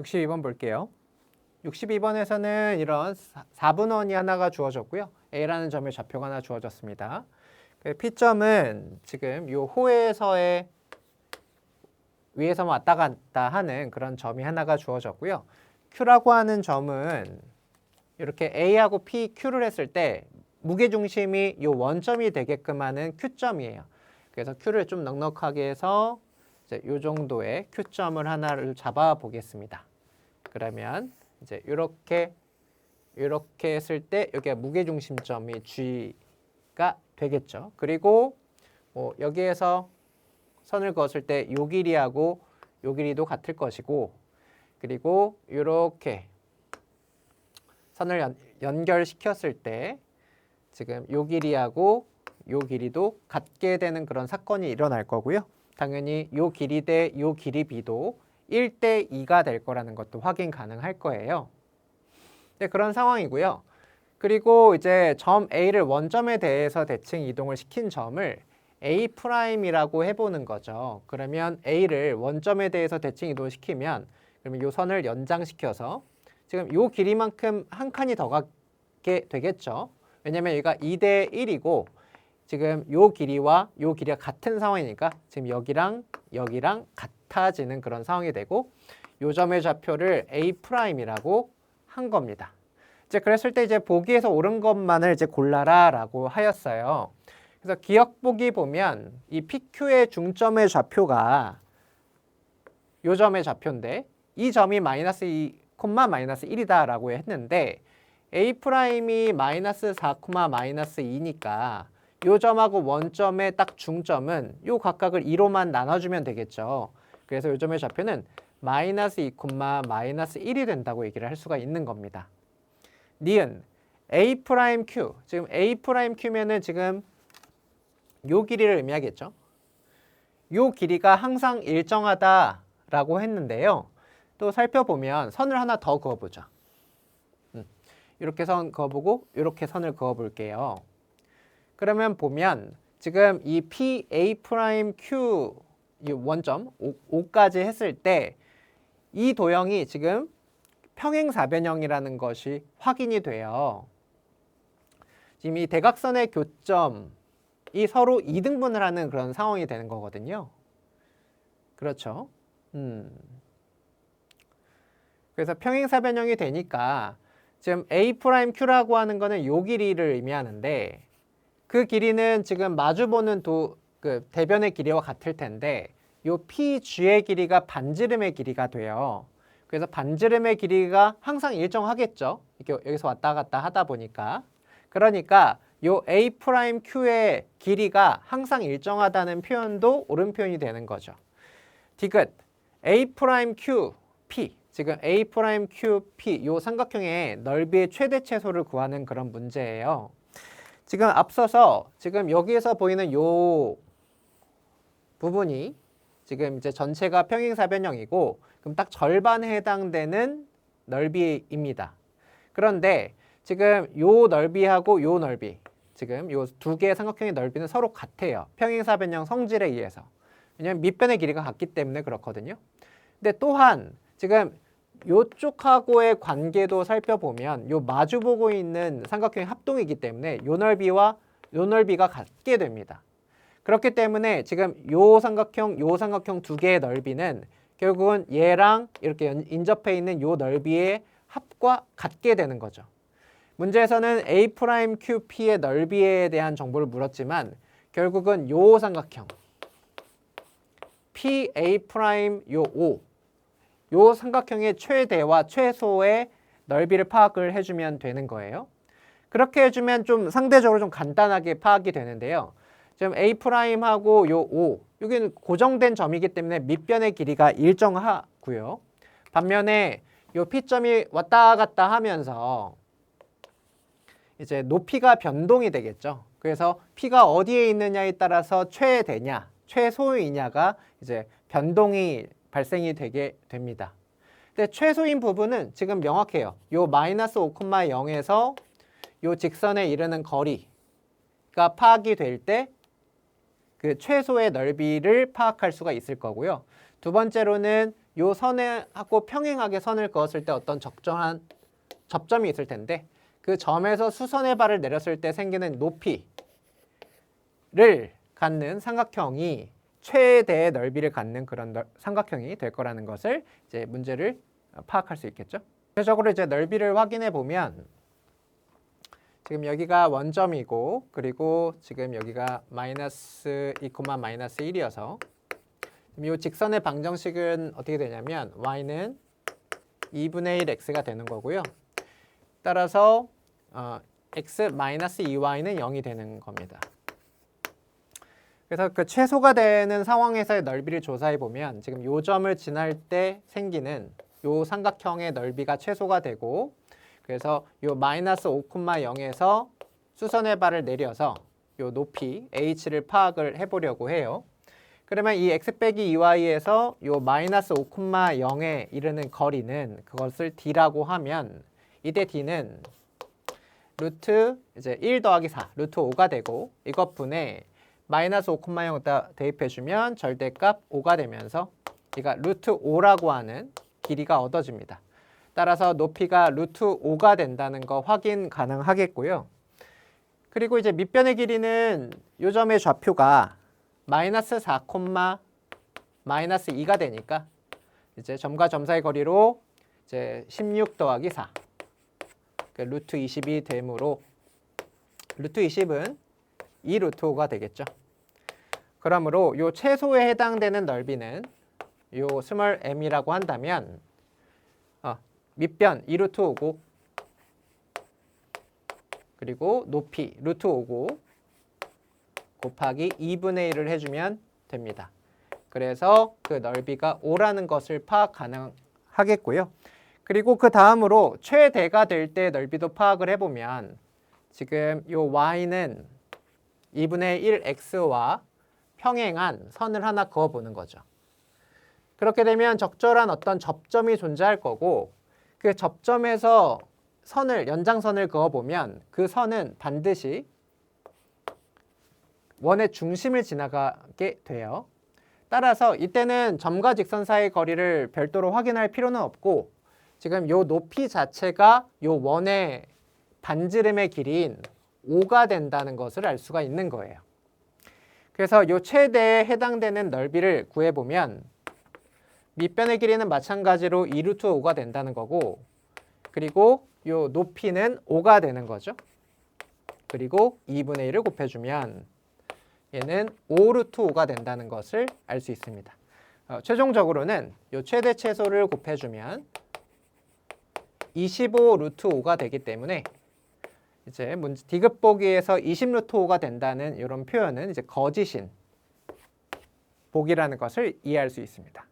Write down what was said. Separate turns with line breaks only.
62번 볼게요. 62번에서는 이런 4분원이 하나가 주어졌고요. A라는 점의 좌표가 하나 주어졌습니다. 그 P점은 지금 이 호에서의 위에서 왔다 갔다 하는 그런 점이 하나가 주어졌고요. Q라고 하는 점은 이렇게 A하고 P, Q를 했을 때 무게중심이 이 원점이 되게끔 하는 Q점이에요. 그래서 Q를 좀 넉넉하게 해서 이 정도의 Q점을 하나를 잡아 보겠습니다. 그러면 이제 이렇게 이렇게 했을 때 여기가 무게 중심점이 G가 되겠죠. 그리고 뭐 여기에서 선을 그었을 때 요 길이하고 요 길이도 같을 것이고 그리고 이렇게 선을 연, 연결시켰을 때 지금 요 길이하고 요 길이도 같게 되는 그런 사건이 일어날 거고요. 당연히 요 길이 대 요 길이 비도 1대 2가 될 거라는 것도 확인 가능할 거예요. 네, 그런 상황이고요. 그리고 이제 점 A를 원점에 대해서 대칭 이동을 시킨 점을 A 프라임이라고 해보는 거죠. 그러면 A를 원점에 대해서 대칭 이동시키면 그러면 요 선을 연장시켜서 지금 요 길이만큼 한 칸이 더 가게 되겠죠. 왜냐면 여기가 2대 1이고 지금 요 길이와 요 길이가 같은 상황이니까 지금 여기랑 여기랑 같 아지는 그런 상황이 되고 요 점의 좌표를 A 프라임이라고 한 겁니다. 이제 그랬을 때 이제 보기에서 옳은 것만을 이제 골라라라고 하였어요. 그래서 기억 보기 보면 이 PQ의 중점의 좌표가 요 점의 좌표인데 이 점이 마이너스 2, 콤마 마이너스 1이다라고 했는데 A 프라임이 마이너스 4, 콤마 마이너스 2니까 요 점하고 원점의 딱 중점은 요 각각을 2로만 나눠주면 되겠죠. 그래서 요 점의 좌표는 마이너스 2, 콤마 마이너스 1이 된다고 얘기를 할 수가 있는 겁니다. 니은 A 프라임 Q 지금 A 프라임 Q면은 지금 요 길이를 의미하겠죠. 요 길이가 항상 일정하다라고 했는데요. 또 살펴보면 선을 하나 더 그어보죠. 음, 이렇게 선 그어보고 이렇게 선을 그어볼게요. 그러면 보면 지금 이 P A 프라임 Q 이 원점 5, 까지 했을 때 이 도형이 지금 평행사변형이라는 것이 확인이 돼요. 지금 이 대각선의 교점이 서로 이등분을 하는 그런 상황이 되는 거거든요. 그렇죠. 음. 그래서 평행사변형이 되니까 지금 A 프라임 Q라고 하는 거는 요 길이를 의미하는데 그 길이는 지금 마주보는 도, 그 대변의 길이와 같을 텐데 요 PG의 길이가 반지름의 길이가 돼요. 그래서 반지름의 길이가 항상 일정하겠죠. 이렇게 여기서 왔다 갔다 하다 보니까. 그러니까 요 A 프라임 Q의 길이가 항상 일정하다는 표현도 옳은 표현이 되는 거죠. 디귿 A 프라임 Q P 지금 A 프라임 Q P 요 삼각형의 넓이의 최대 최소를 구하는 그런 문제예요. 지금 앞서서 지금 여기에서 보이는 요 부분이 지금 이제 전체가 평행사변형이고 그럼 딱 절반에 해당되는 넓이입니다. 그런데 지금 요 넓이하고 요 넓이 지금 요 두 개의 삼각형의 넓이는 서로 같아요. 평행사변형 성질에 의해서. 왜냐하면 밑변의 길이가 같기 때문에 그렇거든요. 근데 또한 지금 요쪽하고의 관계도 살펴보면 요 마주보고 있는 삼각형의 합동이기 때문에 요 넓이와 요 넓이가 같게 됩니다. 그렇기 때문에 지금 요 삼각형, 요 삼각형 두 개의 넓이는 결국은 얘랑 이렇게 인접해 있는 요 넓이의 합과 같게 되는 거죠. 문제에서는 A 프라임 QP의 넓이에 대한 정보를 물었지만 결국은 요 삼각형 PA 요 5, 요 삼각형의 최대와 최소의 넓이를 파악을 해주면 되는 거예요. 그렇게 해주면 좀 상대적으로 좀 간단하게 파악이 되는데요. 지금 A 프라임하고 요 5, 여기는 고정된 점이기 때문에 밑변의 길이가 일정하고요. 반면에 요 P점이 왔다 갔다 하면서 이제 높이가 변동이 되겠죠. 그래서 P가 어디에 있느냐에 따라서 최대냐, 최소이냐가 이제 변동이 발생이 되게 됩니다. 근데 최소인 부분은 지금 명확해요. 요 마이너스 5,0에서 요 직선에 이르는 거리가 파악이 될 때 그 최소의 넓이를 파악할 수가 있을 거고요. 두 번째로는 요 선하고 평행하게 선을 그었을 때 어떤 적정한 접점이 있을 텐데 그 점에서 수선의 발을 내렸을 때 생기는 높이를 갖는 삼각형이 최대의 넓이를 갖는 그런 넓- 삼각형이 될 거라는 것을 이제 문제를 파악할 수 있겠죠. 구체적으로 이제 넓이를 확인해 보면 지금 여기가 원점이고 그리고 지금 여기가 마이너스 2, 마이너스 1이어서 이 직선의 방정식은 어떻게 되냐면 y는 2분의 1 x가 되는 거고요. 따라서 어, x 마이너스 2y는 0이 되는 겁니다. 그래서 그 최소가 되는 상황에서의 넓이를 조사해 보면 지금 요 점을 지날 때 생기는 요 삼각형의 넓이가 최소가 되고 그래서 요 마이너스 5,0에서 수선의 발을 내려서 요 높이 h를 파악을 해보려고 해요. 그러면 이 x 빼기 2y에서 요 마이너스 5,0에 이르는 거리는 그것을 d라고 하면 이때 d는 루트 이제 1 더하기 4 루트 5가 되고 이것 분에 마이너스 5,0다 대입해주면 절대값 5가 되면서 이가 루트 5라고 하는 길이가 얻어집니다. 따라서 높이가 루트 5가 된다는 거 확인 가능하겠고요. 그리고 이제 밑변의 길이는 요 점의 좌표가 마이너스 4, 마이너스 2가 되니까 이제 점과 점 사이 거리로 이제 16 더하기 4그 루트 20이 되므로 루트 20은 2 루트 5가 되겠죠. 그러므로 요 최소에 해당되는 넓이는 요 스몰 m이라고 한다면 어, 밑변 2 루트 5고 그리고 높이 루트 5고 곱하기 2분의 1을 해주면 됩니다. 그래서 그 넓이가 5라는 것을 파악 가능하겠고요. 그리고 그 다음으로 최대가 될 때 넓이도 파악을 해보면 지금 요 y는 2분의 1x와 평행한 선을 하나 그어보는 거죠. 그렇게 되면 적절한 어떤 접점이 존재할 거고 그 접점에서 선을 연장선을 그어보면 그 선은 반드시 원의 중심을 지나가게 돼요. 따라서 이때는 점과 직선 사이 거리를 별도로 확인할 필요는 없고 지금 요 높이 자체가 요 원의 반지름의 길이인 5가 된다는 것을 알 수가 있는 거예요. 그래서 요 최대에 해당되는 넓이를 구해보면 밑변의 길이는 마찬가지로 2루트 5가 된다는 거고 그리고 요 높이는 5가 되는 거죠. 그리고 2분의 1을 곱해주면 얘는 5루트 5가 된다는 것을 알 수 있습니다. 어, 최종적으로는 요 최대 최소를 곱해주면 25 루트 5가 되기 때문에 이제 문제 디귿 보기에서 20 루트 5가 된다는 이런 표현은 이제 거짓인 복이라는 것을 이해할 수 있습니다.